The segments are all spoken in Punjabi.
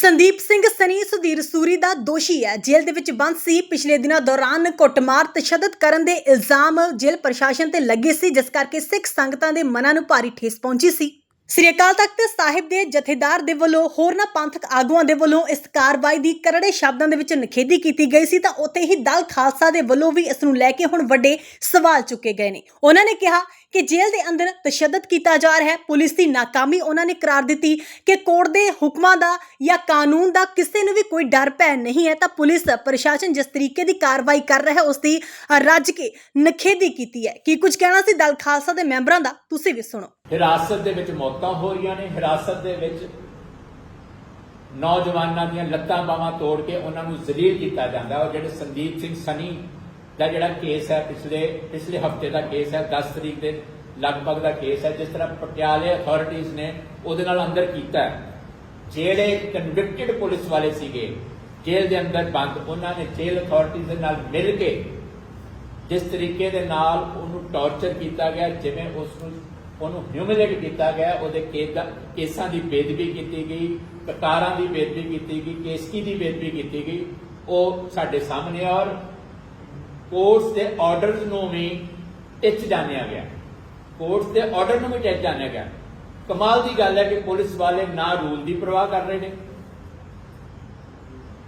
ਸੰਦੀਪ ਸਿੰਘ ਸਨੀ ਸੁਧੀਰ ਸੂਰੀ ਦਾ ਦੋਸ਼ੀ ਹੈ। ਜੇਲ੍ਹ ਦੇ ਵਿੱਚ ਬੰਦ ਸੀ। ਪਿਛਲੇ ਦਿਨਾਂ ਦੌਰਾਨ ਕੁੱਟਮਾਰ, ਤਸ਼ੱਦਦ ਕਰਨ ਦੇ ਇਲਜ਼ਾਮ ਜੇਲ੍ਹ ਪ੍ਰਸ਼ਾਸਨ ਤੇ ਲੱਗੇ ਸੀ, ਜਿਸ ਕਰਕੇ ਸਿੱਖ ਸੰਗਤਾਂ ਦੇ ਮਨਾਂ ਨੂੰ ਭਾਰੀ ਠੇਸ ਪਹੁੰਚੀ ਸੀ। ਸ੍ਰੀ ਅਕਾਲ ਤਖਤ ਸਾਹਿਬ ਦੇ ਜਥੇਦਾਰ ਦੇ ਵੱਲੋਂ ਹੋਰਨਾਂ ਪੰਥਕ ਆਗੂਆਂ ਦੇ ਵੱਲੋਂ ਇਸ ਕਾਰਵਾਈ ਦੀ ਕਰੜੇ ਸ਼ਬਦਾਂ ਦੇ ਵਿੱਚ ਨਿਖੇਧੀ ਕੀਤੀ ਗਈ ਸੀ। ਤਾਂ ਉੱਥੇ ਹੀ ਦਲ ਖਾਲਸਾ ਦੇ ਵੱਲੋਂ ਵੀ ਇਸ ਨੂੰ ਲੈ ਕੇ ਹੁਣ ਵੱਡੇ ਸਵਾਲ ਚੁੱਕੇ ਗਏ ਨੇ। ਉਹਨਾਂ ਨੇ ਕਿਹਾ ਕਿ ਜੇਲ੍ਹ ਦੇ ਅੰਦਰ ਤਸ਼ੱਦਦ ਕੀਤਾ ਜਾ ਰਿਹਾ ਹੈ। ਪੁਲਿਸ ਦੀ ਨਾਕਾਮੀ ਉਹਨਾਂ ਨੇ ਕਰਾਰ ਦਿੱਤੀ ਕਿ ਕੋਰਟ ਦੇ ਹੁਕਮਾਂ ਦਾ ਜਾਂ ਕਾਨੂੰਨ ਦਾ ਕਿਸੇ ਨੂੰ ਵੀ ਕੋਈ ਡਰ ਭੈ ਨਹੀਂ ਹੈ। ਤਾਂ ਪੁਲਿਸ ਪ੍ਰਸ਼ਾਸਨ ਜਿਸ ਤਰੀਕੇ ਦੀ ਕਾਰਵਾਈ ਕਰ ਰਿਹਾ ਹੈ, ਉਸ ਦੀ ਰੱਜ ਕੇ ਨਖੇਧੀ ਕੀਤੀ ਹੈ। ਕੀ ਕੁਝ ਕਹਿਣਾ ਸੀ ਦਲ ਖਾਲਸਾ ਦੇ ਮੈਂਬਰਾਂ ਦਾ? ਤੁਸੀਂ ਵੀ ਸੁਣੋ। ਹਿਰਾਸਤ ਦੇ ਵਿੱਚ ਮੌਤਾਂ ਹੋ ਰਹੀਆਂ ਨੇ। ਹਿਰਾਸਤ ਦੇ ਵਿੱਚ ਨੌਜਵਾਨਾਂ ਦੀਆਂ ਲੱਤਾਂ ਬਾਹਾਂ ਤੋੜ ਕੇ ਉਹਨਾਂ ਨੂੰ ਜ਼ਲੀਲ ਕੀਤਾ ਜਾਂਦਾ ਔਰ ਜਿਹੜੇ ਸੰਦੀਪ ਸਿੰਘ ਸਨੀ ਦਾ ਜਿਹੜਾ ਕੇਸ ਹੈ ਪਿਛਲੇ ਪਿਛਲੇ ਹਫ਼ਤੇ ਦਾ ਕੇਸ ਹੈ 10 ਤਰੀਕ ਦੇ ਲਗਭਗ ਦਾ ਕੇਸ ਹੈ, ਜਿਸ ਤਰ੍ਹਾਂ ਪਟਿਆਲੇ ਅਥਾਰਟੀਆਂ ਨੇ ਉਹਦੇ ਨਾਲ ਅੰਦਰ ਕੀਤਾ ਹੈ। ਜਿਹੜੇ ਕਨਵਿਕਟਡ ਪੁਲਿਸ ਵਾਲੇ ਸੀਗੇ, ਜੇਲ੍ਹ ਦੇ ਅੰਦਰ ਬੰਦ, ਉਹਨਾਂ ਨੇ ਜੇਲ੍ਹ ਅਥਾਰਟੀਆਂ ਦੇ ਨਾਲ ਮਿਲ ਕੇ ਜਿਸ ਤਰੀਕੇ ਦੇ ਨਾਲ ਉਹਨੂੰ ਟੌਰਚਰ ਕੀਤਾ ਗਿਆ, ਜਿਵੇਂ ਉਸ ਨੂੰ, ਉਹਨੂੰ ਹਿਊਮਿਲੇਟ ਕੀਤਾ ਗਿਆ, ਉਹਦੇ ਕੇਸਾਂ ਕੇਸਾਂ ਦੀ ਬੇਦਬੀ ਕੀਤੀ ਗਈ, ਕਤਾਰਾਂ ਦੀ ਬੇਦਬੀ ਕੀਤੀ ਗਈ, ਕੇਸਕੀ ਦੀ ਬੇਦਬੀ ਕੀਤੀ ਗਈ, ਉਹ ਸਾਡੇ ਸਾਹਮਣੇ ਆ ਔਰ ਕੋਰਟਸ ਦੇ ਆਰਡਰਸ ਨੂੰ ਵੀ ਟਿੱਚ ਜਾਣਿਆ ਗਿਆ। ਕੋਰਟਸ ਦੇ ਆਰਡਰ ਨੂੰ ਵੀ ਟਿੱਚ ਜਾਣਿਆ ਗਿਆ। ਕਮਾਲ ਦੀ ਗੱਲ ਹੈ ਕਿ ਪੁਲਿਸ ਵਾਲੇ ਨਾ ਰੂਲ ਦੀ ਪਰਵਾਹ ਕਰ ਰਹੇ ਨੇ,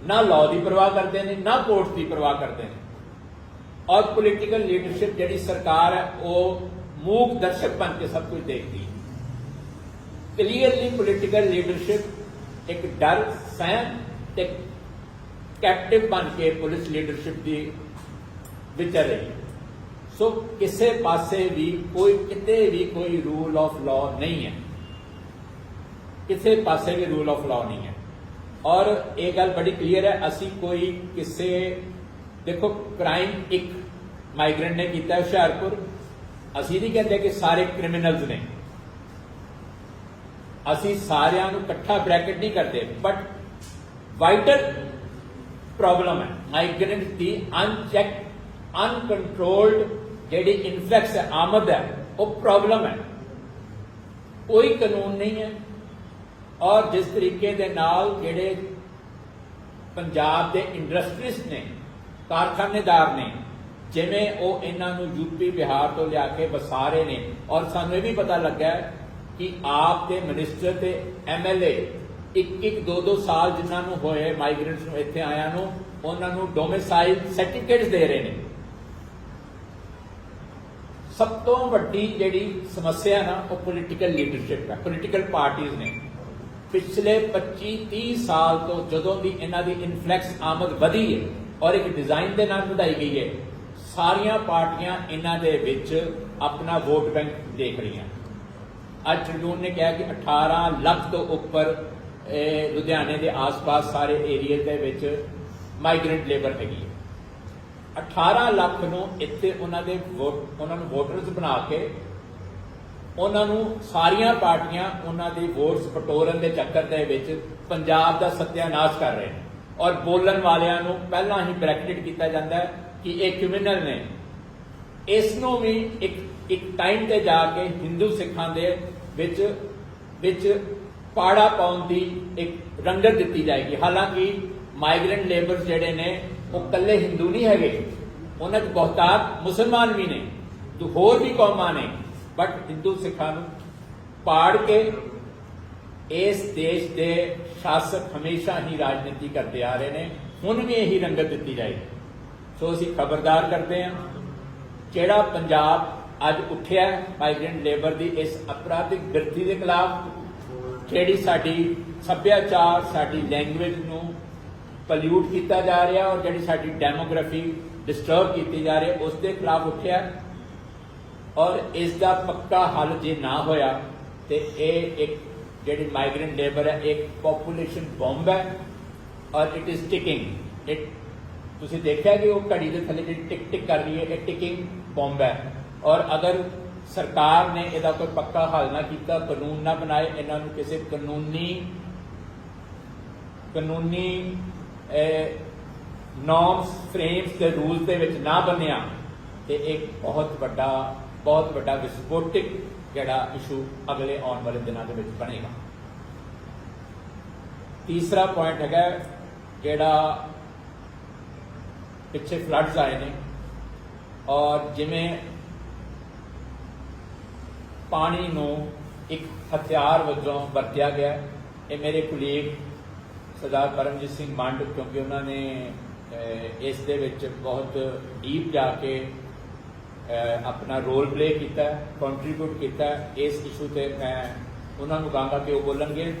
ਨਾ ਲਾਅ ਦੀ ਪਰਵਾਹ ਕਰਦੇ ਨੇ, ਨਾ ਕੋਰਟਸ ਦੀ ਪਰਵਾਹ ਕਰਦੇ ਨੇ। ਔਰ ਪੋਲੀਟੀਕਲ ਲੀਡਰਸ਼ਿਪ ਜਿਹੜੀ ਸਰਕਾਰ ਹੈ, ਉਹ ਮੂਕ ਦਰਸ਼ਕ ਬਣ ਕੇ ਸਭ ਕੁਝ ਦੇਖਦੀ ਕਲੀਅਰਲੀ ਪੋਲੀਟੀਕਲ ਲੀਡਰਸ਼ਿਪ ਇੱਕ ਡਰ, ਸਹਿਮ ਤੇ ਕੈਪਟਿਵ ਬਣ ਕੇ ਪੁਲਿਸ ਲੀਡਰਸ਼ਿਪ ਦੀ ਵਿਚਰ ਰਹੀ ਹੈ। ਸੋ ਕਿਸੇ ਪਾਸੇ ਵੀ ਕੋਈ, ਕਿਤੇ ਵੀ ਕੋਈ ਰੂਲ ਆਫ ਲਾਅ ਨਹੀਂ ਹੈ। ਕਿਸੇ ਪਾਸੇ ਵੀ ਰੂਲ ਆਫ ਲਾਅ ਨਹੀਂ ਹੈ। ਔਰ ਇਹ ਗੱਲ ਬੜੀ ਕਲੀਅਰ ਹੈ, ਅਸੀਂ ਕੋਈ ਕਿਸੇ, ਦੇਖੋ ਕ੍ਰਾਈਮ ਇੱਕ ਮਾਈਗ੍ਰੈਂਟ ਨੇ ਕੀਤਾ ਹੈ ਹੁਸ਼ਿਆਰਪੁਰ। ਅਸੀਂ ਨਹੀਂ ਕਹਿੰਦੇ ਕਿ ਸਾਰੇ ਕ੍ਰਿਮੀਨਲਸ ਨੇ। ਅਸੀਂ ਸਾਰਿਆਂ ਨੂੰ ਇਕੱਠਾ ਬ੍ਰੈਕਟ ਨਹੀਂ ਕਰਦੇ ਬਟ ਵਾਈਟਲ ਪ੍ਰੋਬਲਮ ਹੈ। ਮਾਈਗ੍ਰੈਂਟ ਦੀ ਅਨਚੈਕ ਅਨਕੰਟਰੋਲਡ ਜਿਹੜੀ ਇਨਫਲੈਕਸ ਹੈ, ਆਮਦ ਹੈ, ਉਹ ਪ੍ਰੋਬਲਮ ਹੈ। ਕੋਈ ਕਾਨੂੰਨ ਨਹੀਂ ਹੈ। ਔਰ ਜਿਸ ਤਰੀਕੇ ਦੇ ਨਾਲ ਜਿਹੜੇ ਪੰਜਾਬ ਦੇ ਇੰਡਸਟਰੀਜ਼ ਨੇ, ਕਾਰਖਾਨੇਦਾਰ ਨੇ, ਜਿਵੇਂ ਉਹ ਇਹਨਾਂ ਨੂੰ ਯੂਪੀ ਬਿਹਾਰ ਤੋਂ ਲਿਆ ਕੇ ਵਸਾ ਰਹੇ ਨੇ, ਔਰ ਸਾਨੂੰ ਇਹ ਵੀ ਪਤਾ ਲੱਗਾ ਕਿ ਆਪ ਦੇ ਮਿਨਿਸਟਰ ਤੇ ਐਮਐਲਏ ਇੱਕ ਇੱਕ ਦੋ ਦੋ ਸਾਲ ਜਿਨ੍ਹਾਂ ਨੂੰ ਹੋਏ ਮਾਈਗ੍ਰੈਂਟਸ ਨੂੰ ਇੱਥੇ ਆਇਆਂ ਨੂੰ, ਉਹਨਾਂ ਨੂੰ ਡੋਮਿਸਾਈਲ ਸਰਟੀਫਿਕੇਟਸ ਦੇ ਰਹੇ ਨੇ। ਸਭ ਤੋਂ ਵੱਡੀ ਜਿਹੜੀ ਸਮੱਸਿਆ ਨਾ ਉਹ ਪੋਲੀਟੀਕਲ ਲੀਡਰਸ਼ਿਪ ਹੈ ਪੋਲੀਟੀਕਲ ਪਾਰਟੀਆਂ ਨੇ। ਪਿਛਲੇ 25 30 ਸਾਲ ਤੋਂ ਜਦੋਂ ਦੀ ਇਹਨਾਂ ਦੀ ਇਨਫਲੈਕਸ ਆਮਦ ਵਧੀ ਹੈ ਔਰ ਇੱਕ ਡਿਜ਼ਾਈਨ ਦੇ ਨਾਲ ਵਧਾਈ ਗਈ ਹੈ, ਸਾਰੀਆਂ ਪਾਰਟੀਆਂ ਇਹਨਾਂ ਦੇ ਵਿੱਚ ਆਪਣਾ ਵੋਟ ਬੈਂਕ ਦੇਖ ਰਹੀਆਂ। ਅੱਜ ਟ੍ਰਿਬਿਊਨ ਨੇ ਕਿਹਾ ਕਿ 18 ਲੱਖ ਤੋਂ ਉੱਪਰ ਲੁਧਿਆਣੇ ਦੇ ਆਸ-ਪਾਸ ਸਾਰੇ ਏਰੀਆ ਦੇ ਵਿੱਚ ਮਾਈਗ੍ਰੈਂਟ ਲੇਬਰ ਹੈਗੀ ਹੈ। 18 ਲੱਖ ਨੂੰ ਇੱਥੇ ਉਹਨਾਂ ਦੇ ਉਹਨਾਂ ਨੂੰ ਵੋਟਰਸ ਬਣਾ ਕੇ ਉਹਨਾਂ ਨੂੰ ਸਾਰੀਆਂ ਪਾਰਟੀਆਂ ਉਹਨਾਂ ਦੀ ਵੋਟਸ ਪਟੋਰਨ ਦੇ ਚੱਕਰ ਦੇ ਵਿੱਚ ਪੰਜਾਬ ਦਾ ਸਤਿਆਨਾਸ਼ ਕਰ ਰਹੇ ਨੇ। ਔਰ ਬੋਲਣ ਵਾਲਿਆਂ ਨੂੰ ਪਹਿਲਾਂ ਹੀ ਬ੍ਰੈਕਟਡ ਕੀਤਾ ਜਾਂਦਾ ਹੈ ਕਿ ਇਹ ਕ੍ਰਿਮੀਨਲ ਨੇ। ਇਸ ਨੂੰ ਵੀ ਇੱਕ ਇੱਕ ਟਾਈਮ ਤੇ ਜਾ ਕੇ ਹਿੰਦੂ ਸਿੱਖਾਂ ਦੇ ਵਿੱਚ ਵਿੱਚ ਪਾੜਾ ਪਾਉਣ ਦੀ ਇੱਕ ਰੰਗਤ ਦਿੱਤੀ ਜਾਏਗੀ। ਹਾਲਾਂਕਿ ਮਾਈਗ੍ਰੈਂਟ ਲੇਬਰਸ ਜਿਹੜੇ ਨੇ ਉਹ ਇਕੱਲੇ ਹਿੰਦੂ ਨਹੀਂ ਹੈਗੇ। ਉਹਨਾਂ 'ਚ ਬਹੁਤਾਤ ਮੁਸਲਮਾਨ ਵੀ ਨੇ, ਤੇ ਹੋਰ ਵੀ ਕੌਮਾਂ ਨੇ। ਬਟ ਹਿੰਦੂ ਸਿੱਖਾਂ ਨੂੰ ਪਾੜ ਕੇ ਇਸ ਦੇਸ਼ ਦੇ ਸ਼ਾਸਕ ਹਮੇਸ਼ਾ ਹੀ ਰਾਜਨੀਤੀ ਕਰਦੇ ਆ ਰਹੇ ਨੇ। ਹੁਣ ਵੀ ਇਹੀ ਰੰਗਤ ਦਿੱਤੀ ਜਾਏਗੀ। ਸੋ ਅਸੀਂ ਖਬਰਦਾਰ ਕਰਦੇ ਹਾਂ, ਜਿਹੜਾ ਪੰਜਾਬ ਅੱਜ ਉੱਠਿਆ ਮਾਈਗ੍ਰੈਂਟ ਲੇਬਰ ਦੀ ਇਸ ਅਪਰਾਧਿਕ ਗਿਰਤੀ ਦੇ ਖਿਲਾਫ, ਜਿਹੜੀ ਸਾਡੀ ਸੱਭਿਆਚਾਰ, ਸਾਡੀ ਲੈਂਗੁਏਜ ਨੂੰ ਪੋਲਿਊਟ ਕੀਤਾ ਜਾ ਰਿਹਾ ਔਰ ਜਿਹੜੀ ਸਾਡੀ ਡੈਮੋਗ੍ਰਾਫੀ ਡਿਸਟਰਬ ਕੀਤੀ ਜਾ ਰਹੀ ਉਸ ਦੇ ਖਿਲਾਫ ਉੱਠਿਆ। ਔਰ ਇਸ ਦਾ ਪੱਕਾ ਹੱਲ ਜੇ ਨਾ ਹੋਇਆ, ਤੇ ਇਹ ਇੱਕ ਜਿਹੜੀ ਮਾਈਗ੍ਰੈਂਟ ਲੇਬਰ ਹੈ, ਇੱਕ ਪੋਪੂਲੇਸ਼ਨ ਬੰਬ ਹੈ ਔਰ ਇਟ ਇਜ਼ ਟਿਕਿੰਗ ਇਟ ਤੁਸੀਂ ਦੇਖਿਆ ਕਿ ਉਹ ਘੜੀ ਦੇ ਥੱਲੇ ਜਿਹੜੀ ਟਿਕ ਟਿਕ ਕਰ ਰਹੀ ਹੈ, ਇਹ ਟਿਕਿੰਗ ਬੰਬ ਹੈ। ਔਰ ਅਗਰ ਸਰਕਾਰ ਨੇ ਇਹਦਾ ਕੋਈ ਪੱਕਾ ਹੱਲ ਨਾ ਕੀਤਾ, ਕਾਨੂੰਨ ਨਾ ਬਣਾਏ, ਇਹਨਾਂ ਨੂੰ ਕਿਸੇ ਕਾਨੂੰਨੀ ਕਾਨੂੰਨੀ ਨੋਰਮਸ ਫਰੇਮਸ ਤੇ ਰੂਲਸ ਦੇ ਵਿੱਚ ਨਾ ਬੰਨਿਆ ਤੇ ਇੱਕ ਬਹੁਤ ਵੱਡਾ ਬਹੁਤ ਵੱਡਾ ਵਿਸਫੋਟਿਕ ਜਿਹੜਾ ਇਸ਼ੂ ਅਗਲੇ ਆਉਣ ਵਾਲੇ ਦਿਨਾਂ ਦੇ ਵਿੱਚ ਬਣੇਗਾ। ਤੀਸਰਾ ਪੁਆਇੰਟ ਹੈਗਾ ਜਿਹੜਾ ਪਿੱਛੇ ਫਲੱਡਸ ਆਏ ਨੇ ਔਰ ਜਿਵੇਂ ਪਾਣੀ ਨੂੰ ਇੱਕ ਹਥਿਆਰ ਵਜੋਂ ਵਰਤਿਆ ਗਿਆ, ਇਹ ਮੇਰੇ ਕੁਲੀਗ ਸਰਦਾਰ ਪਰਮਜੀਤ ਸਿੰਘ ਮੰਡ, ਕਿਉਂਕਿ ਉਹਨਾਂ ਨੇ ਇਸ ਦੇ ਵਿੱਚ ਬਹੁਤ ਡੀਪ ਜਾ ਕੇ ਆਪਣਾ ਰੋਲ ਪਲੇ ਕੀਤਾ ਕੰਟਰੀਬਿਊਟ ਕੀਤਾ ਇਸ ਇਸ਼ੂ ਤੇ। ਮੈਂ ਉਹਨਾਂ ਨੂੰ ਕਹਾਂਗਾ ਕਿ ਉਹ ਬੋਲਣਗੇ।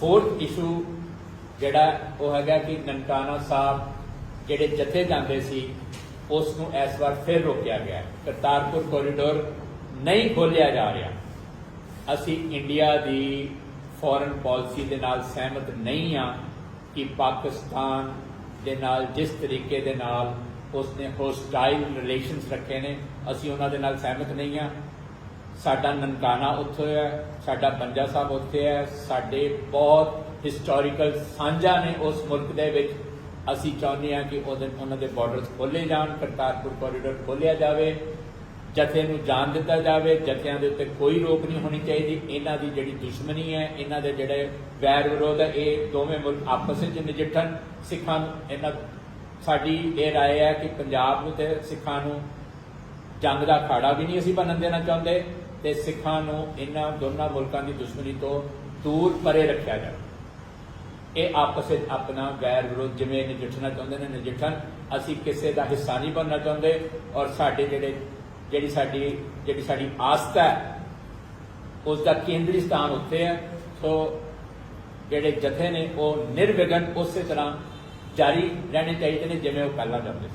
ਫੋਰਥ ਇਸ਼ੂ ਜਿਹੜਾ ਉਹ ਹੈਗਾ ਕਿ ਨਨਕਾਣਾ ਸਾਹਿਬ ਜਿਹੜੇ ਜਥੇ ਜਾਂਦੇ ਸੀ, ਉਸ ਨੂੰ ਇਸ ਵਾਰ ਫਿਰ ਰੋਕਿਆ ਗਿਆ। ਕਰਤਾਰਪੁਰ ਕੋਰੀਡੋਰ ਨਹੀਂ ਖੋਲਿਆ ਜਾ ਰਿਹਾ। ਅਸੀਂ ਇੰਡੀਆ ਦੀ ਫੋਰਨ ਪਾਲਿਸੀ ਦੇ ਨਾਲ ਸਹਿਮਤ ਨਹੀਂ ਆ ਕਿ ਪਾਕਿਸਤਾਨ ਦੇ ਨਾਲ, ਜਿਸ ਤਰੀਕੇ ਦੇ ਨਾਲ ਉਸਨੇ ਹੋਸਟਾਈਲ ਰਿਲੇਸ਼ਨਸ ਰੱਖੇ ਨੇ, ਅਸੀਂ ਉਹਨਾਂ ਦੇ ਨਾਲ ਸਹਿਮਤ ਨਹੀਂ ਆ ਸਾਡਾ ਨਨਕਾਣਾ ਉੱਥੇ ਹੈ, ਸਾਡਾ ਪੰਜਾ ਸਾਹਿਬ ਉੱਥੇ ਹੈ, ਸਾਡੇ ਬਹੁਤ ਹਿਸਟੋਰੀਕਲ ਸਾਂਝਾ ਨੇ ਉਸ ਮੁਲਕ ਦੇ ਵਿੱਚ। ਅਸੀਂ ਚਾਹੁੰਦੇ ਹਾਂ ਕਿ ਉਹਦੇ ਉਹਨਾਂ ਦੇ ਬਾਰਡਰਸ ਖੋਲੇ ਜਾਣ, ਕਰਤਾਰਪੁਰ ਕੋਰੀਡੋਰ ਖੋਲਿਆ ਜਾਵੇ। ਜਥੇ ਨੂੰ ਜਾਣ ਦਿੱਤਾ ਜਾਵੇ ਜਥਿਆਂ ਦੇ ਉੱਤੇ ਕੋਈ ਰੋਕ ਨਹੀਂ ਹੋਣੀ ਚਾਹੀਦੀ ਇਹਨਾਂ ਦੀ ਜਿਹੜੀ ਦੁਸ਼ਮਣੀ ਹੈ ਇਹਨਾਂ ਦੇ ਜਿਹੜੇ ਵੈਰ ਵਿਰੋਧ ਹੈ ਇਹ ਦੋਵੇਂ ਮੁਲਕ ਆਪਸ ਵਿੱਚ ਨਜਿੱਠਣ ਸਿੱਖਾਂ ਨੂੰ ਇਹਨਾਂ ਸਾਡੀ ਇਹ رائے ਹੈ ਕਿ ਪੰਜਾਬ ਨੂੰ ਤੇ ਸਿੱਖਾਂ ਨੂੰ ਜੰਗ ਦਾ ਅਖਾੜਾ ਵੀ ਨਹੀਂ ਅਸੀਂ ਬਣਨ ਦੇਣਾ ਚਾਹੁੰਦੇ ਤੇ ਸਿੱਖਾਂ ਨੂੰ ਇਹਨਾਂ ਦੋਨਾਂ ਮੁਲਕਾਂ ਦੀ ਦੁਸ਼ਮਣੀ ਤੋਂ ਦੂਰ ਪਰੇ ਰੱਖਿਆ ਜਾਵੇ ਇਹ ਆਪਸ ਵਿੱਚ ਆਪਣਾ ਗੈਰ ਵਿਰੋਧ ਜਿਵੇਂ ਨਜਿੱਠਣਾ ਚਾਹੁੰਦੇ ਨੇ ਨਜਿੱਠਣ ਅਸੀਂ ਕਿਸੇ ਦਾ ਹਿੱਸਾ ਨਹੀਂ ਬਣਨਾ ਚਾਹੁੰਦੇ ਔਰ ਸਾਡੇ ਜਿਹੜੇ ਜਿਹੜੀ ਸਾਡੀ ਜਿਹੜੀ ਸਾਡੀ ਆਸਥਾ ਹੈ ਉਸ ਦਾ ਕੇਂਦਰੀ ਸਥਾਨ ਉੱਥੇ ਹੈ। ਸੋ ਜਿਹੜੇ ਜਥੇ ਨੇ, ਉਹ ਨਿਰਵਿਘਨ ਉਸੇ ਤਰ੍ਹਾਂ ਜਾਰੀ ਰਹਿਣੇ ਚਾਹੀਦੇ ਨੇ, ਜਿਵੇਂ ਉਹ ਪਹਿਲਾਂ ਜਾਂਦੇ ਸੀ।